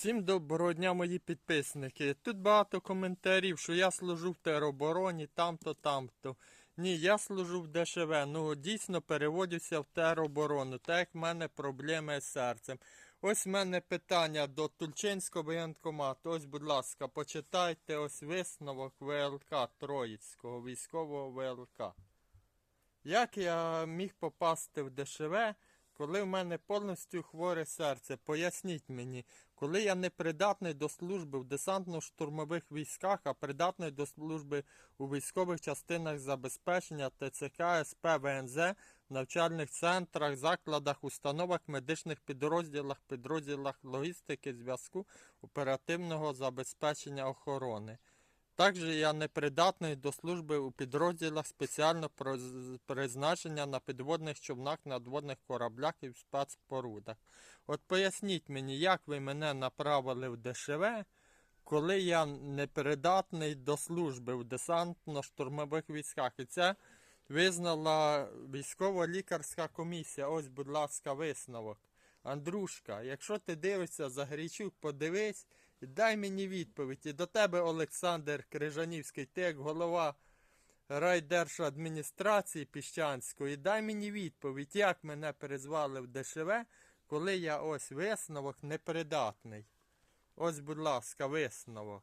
Всім доброго дня, мої підписники. Тут багато коментарів, що я служу в теробороні, там-то, там-то. Ні, я служу в ДШВ. Ну, дійсно переводюся в тероборону, так як в мене проблеми з серцем. Ось в мене питання до Тульчинського воєнкомату. Ось, будь ласка, почитайте ось висновок ВЛК Троїцького, військового ВЛК. Як я міг попасти в ДШВ, коли в мене повністю хворе серце? Поясніть мені, коли я не придатний до служби в десантно-штурмових військах, а придатний до служби у військових частинах забезпечення ТЦК, СП, ВНЗ, навчальних центрах, закладах, установах, медичних підрозділах, підрозділах логістики, зв'язку, оперативного забезпечення охорони. Також я непридатний до служби у підрозділах спеціально проз- призначення на підводних човнах, надводних кораблях і в спецпорудах. От поясніть мені, як ви мене направили в ДШВ, коли я непридатний до служби в десантно-штурмових військах. І це визнала військово-лікарська комісія. Ось, будь ласка, висновок. Андрушка, якщо ти дивишся за Грічук, подивись дай мені відповідь. І до тебе, Олександр Крижанівський, ти як голова райдержадміністрації Піщанської, дай мені відповідь, як мене перезвали в ДШВ, коли я ось висновок непридатний. Ось, будь ласка, висновок.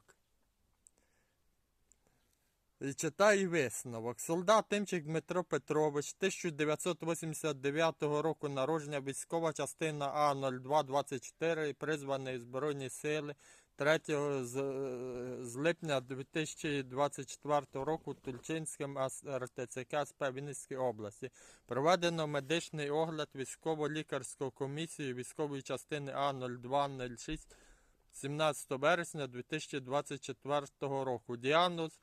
І читаю висновок. Солдат Тимчик Дмитро Петрович, 1989 року народження, військова частина А0224, призваний в Збройні сили 3 з, з липня 2024 року Тульчинським РТЦК СП Вінницької області. Проведено медичний огляд військово-лікарської комісії військової частини А0206 17 вересня 2024 року. Діагноз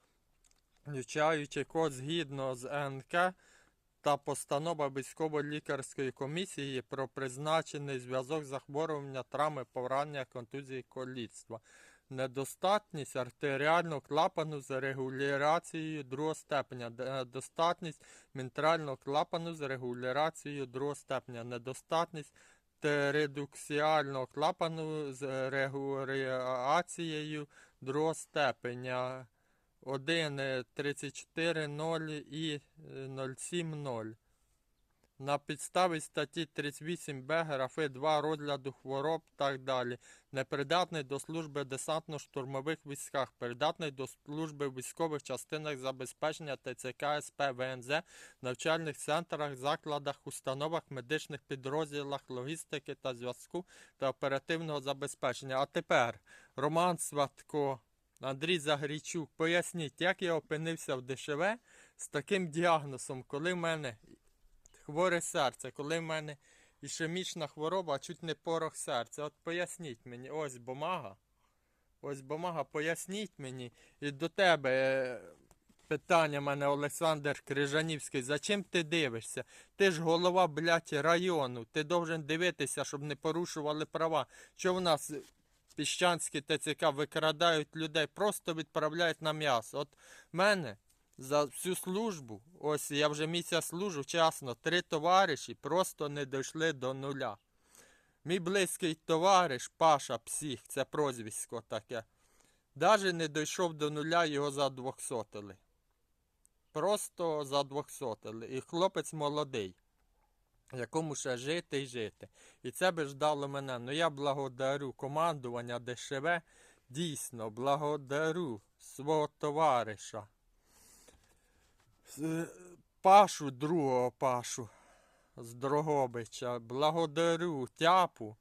включаючи код згідно з НК та постанова військово-лікарської комісії про призначений зв'язок захворювання, травми, поранення, контузії, колітства. Недостатність артеріального клапану з регуляцією другого степеня, недостатність мінтрального клапану з регуляцією другого степеня, недостатність редуксіального клапану з регуляцією другого степеня. 1, е, 34, 0 і е, 07, 0. На підставі статті 38б графи 2 розгляду хвороб так далі. Непридатний до служби десантно-штурмових військах, придатний до служби в військових частинах забезпечення ТЦК, СП, ВНЗ, навчальних центрах, закладах, установах, медичних підрозділах, логістики та зв'язку та оперативного забезпечення. А тепер Роман Сватко. Андрій Загрічук, поясніть, як я опинився в ДШВ з таким діагнозом, коли в мене хворе серце, коли в мене ішемічна хвороба, а чуть не порох серця. От поясніть мені, ось бумага. Ось бумага, поясніть мені. І до тебе е, питання мене Олександр Крижанівський. За чим ти дивишся? Ти ж голова, блядь, району. Ти должен дивитися, щоб не порушували права. Що в нас піщанські ТЦК викрадають людей, просто відправляють на м'ясо. От мене за всю службу, ось я вже місяць служу, чесно, три товариші просто не дійшли до нуля. Мій близький товариш Паша Псих, це прозвисько таке, навіть не дійшов до нуля, його задвохсотили. Просто задвохсотили. І хлопець молодий якому ще жити і жити. І це би ждало мене. Ну я благодарю командування ДШВ, дійсно благодарю свого товариша. Пашу, другого Пашу з Дрогобича. Благодарю тяпу,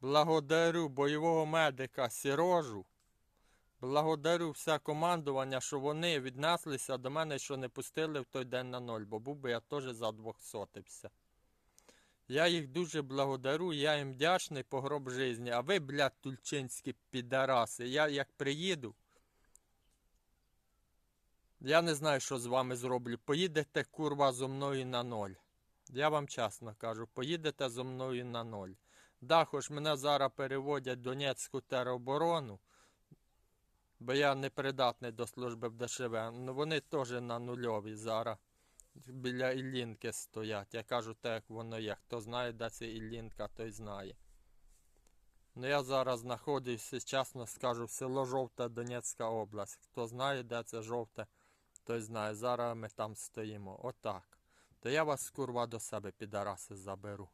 благодарю бойового медика Сірожу. Благодарю все командування, що вони віднеслися до мене, що не пустили в той день на ноль, бо був би я теж задвохсотився. Я їх дуже благодарю, я їм вдячний по гроб житті. А ви, блядь, тульчинські підараси, я як приїду. Я не знаю, що з вами зроблю. Поїдете, курва, зо мною на ноль. Я вам чесно кажу, поїдете зо мною на ноль. Да, хоч мене зараз переводять Донецьку тероборону, бо я не придатний до служби в ДШВ. Ну вони теж на нульові зараз біля Іллінки стоять. Я кажу так, як воно є. Хто знає, де це Іллінка, той знає. Ну я зараз знаходжусь, чесно скажу, село Жовте, Донецька область. Хто знає, де це жовте, той знає. Зараз ми там стоїмо. Отак. То я вас курва до себе, підараси, заберу.